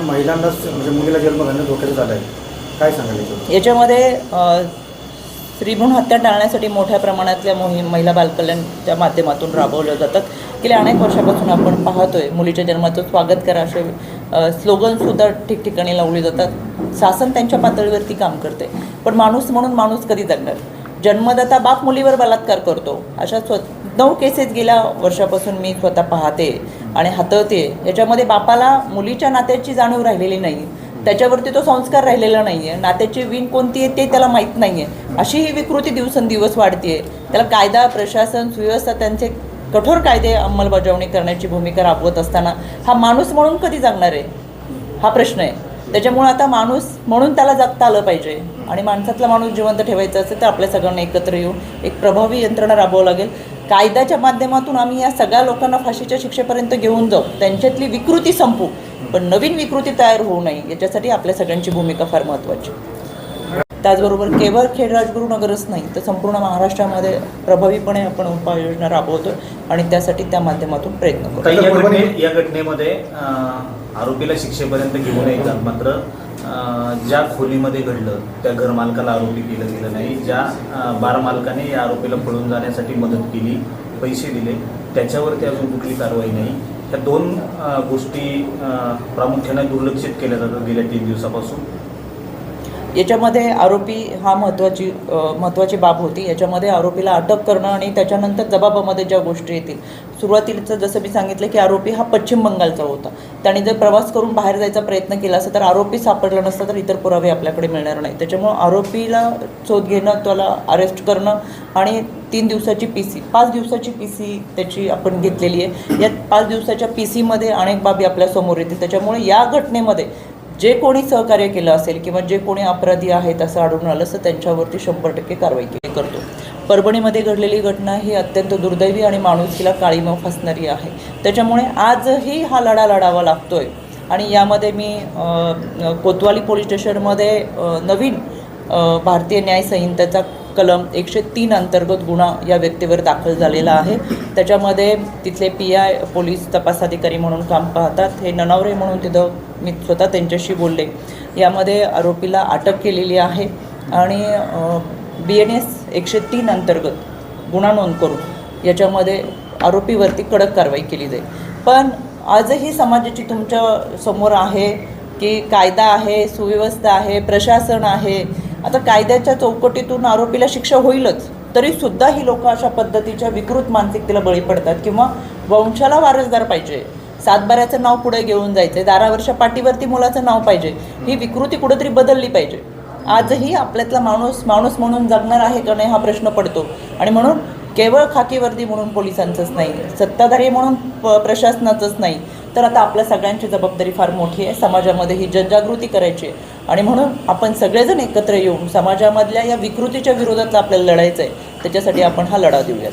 महिलांना म्हणजे जन्म काय याच्यामध्ये स्त्रीभ्रूण हत्या टाळण्यासाठी मोठ्या प्रमाणातल्या मोहीम महिला बालकल्याणच्या माध्यमातून राबवल्या जातात गेल्या अनेक वर्षापासून आपण पाहतोय मुलीच्या जन्माचं स्वागत करा असे स्लोगन सुद्धा ठिकठिकाणी लावले जातात. शासन त्यांच्या पातळीवरती काम करते पण माणूस म्हणून माणूस कधी जगणार? जन्मदाता बाप मुलीवर बलात्कार करतो. अशा स्व नऊ केसेस गेल्या वर्षापासून मी स्वतः पाहते आणि हाताळते. याच्यामध्ये बापाला मुलीच्या नात्याची जाणीव राहिलेली नाही. त्याच्यावरती तो संस्कार राहिलेला नाही आहे नात्याची विण कोणती आहे ते त्याला माहीत नाही आहे अशी ही विकृती दिवसेंदिवस वाढते. त्याला कायदा प्रशासन सुव्यवस्था त्यांचे कठोर कायदे अंमलबजावणी करण्याची भूमिका राबवत असताना हा माणूस म्हणून कधी जगणार आहे? हा प्रश्न आहे. त्याच्यामुळे आता माणूस म्हणून त्याला जगता आलं पाहिजे. आणि माणसातला माणूस जिवंत ठेवायचा असेल तर आपल्या सगळ्यांना एकत्र येऊन एक प्रभावी यंत्रणा राबवावं लागेल. कायद्याच्या माध्यमातून आम्ही या सगळ्या लोकांना फाशीच्या शिक्षेपर्यंत घेऊन जाऊ. त्यांच्यातली विकृती संपू. पण नवीन विकृती तयार होऊ नये. याच्यासाठी आपल्या सगळ्यांची भूमिका फार महत्त्वाची त्याचबरोबर केवळ खेड राजगुरुनगरच नाही तर संपूर्ण महाराष्ट्रामध्ये प्रभावीपणे आपण उपाययोजना राबवतो आणि त्यासाठी त्या माध्यमातून प्रयत्न करतो या घटनेमध्ये आरोपीला शिक्षेपर्यंत घेऊन येतात मात्र ज्या खोलीमध्ये घडलं त्या घरमालकाला आरोपी केलं गेलं नाही ज्या बारमालकाने बार मालकाने या आरोपीला पळून जाण्यासाठी मदत केली पैसे दिले त्याच्यावरती अजून कुठली कारवाई नाही. ह्या दोन गोष्टी प्रामुख्याने दुर्लक्षित केल्या जातात गेल्या तीन दिवसापासून. याच्यामध्ये आरोपी हा महत्त्वाची महत्त्वाची बाब होती. याच्यामध्ये आरोपीला अटक करणं आणि त्याच्यानंतर जबाबामध्ये ज्या गोष्टी येतील. सुरुवातीचं जसं मी सांगितलं की आरोपी हा पश्चिम बंगालचा होता. त्याने जर प्रवास करून बाहेर जायचा प्रयत्न केला असता तर आरोपी सापडला नसता तर इतर पुरावे आपल्याकडे मिळणार नाही त्याच्यामुळं आरोपीला शोध घेणं त्याला अरेस्ट करणं आणि तीन दिवसाची पी सी पाच दिवसाची पी सी त्याची आपण घेतलेली आहे. या पाच दिवसाच्या पी सीमध्ये अनेक बाबी आपल्यासमोर येतील. त्याच्यामुळे या घटनेमध्ये जे कोणी सहकार्य केलं असेल किंवा जे कोणी अपराधी आहेत असं आढळून आलं तर त्यांच्यावरती शंभर टक्के कारवाई केली. करतो. परभणीमध्ये घडलेली घटना ही अत्यंत दुर्दैवी आणि माणुसकीला काळीमा फसणारी आहे. त्याच्यामुळे आजही हा लढा लढावा लागतोय. आणि यामध्ये मी कोतवाली पोलीस स्टेशनमध्ये नवीन भारतीय न्याय संहितेचा कलम एकशे तीन अंतर्गत गुन्हा या व्यक्तीवर दाखल झालेला आहे. त्याच्यामध्ये तिथले पी आय पोलीस तपास अधिकारी म्हणून काम पाहतात. हे ननावरे म्हणून तिथं मी स्वतः त्यांच्याशी बोलले. यामध्ये आरोपीला अटक केलेली आहे आणि बी एन एस एकशे तीन अंतर्गत गुन्हा नोंद करून याच्यामध्ये आरोपीवरती कडक कारवाई केली जाईल. पण आजही समाजाची तुमच्यासमोर आहे की कायदा आहे सुव्यवस्था आहे प्रशासन आहे आता कायद्याच्या चौकटीतून आरोपीला शिक्षा होईलच तरी सुद्धा ही लोक अशा पद्धतीच्या विकृत मानसिकतेला बळी पडतात किंवा वंशाला वारसदार पाहिजे. सातबाऱ्याचं नाव पुढे घेऊन जायचं दारावरच्या पाठीवरती मुलाचं नाव पाहिजे ही विकृती कुठेतरी बदलली पाहिजे. आजही आपल्यातला माणूस माणूस म्हणून जगणार आहे का नाही हा प्रश्न पडतो. आणि म्हणून केवळ खाकी वर्दी म्हणून पोलिसांचंच नाही सत्ताधारी म्हणून प प्रशासनाचंच नाही तर आता आपल्या सगळ्यांची जबाबदारी फार मोठी आहे. समाजामध्ये ही जनजागृती करायची आहे. आणि म्हणून आपण सगळेजण एकत्र येऊन समाजामधल्या या विकृतीच्या विरोधात आपल्याला लढायचं आहे त्याच्यासाठी आपण हा लढा देऊयात.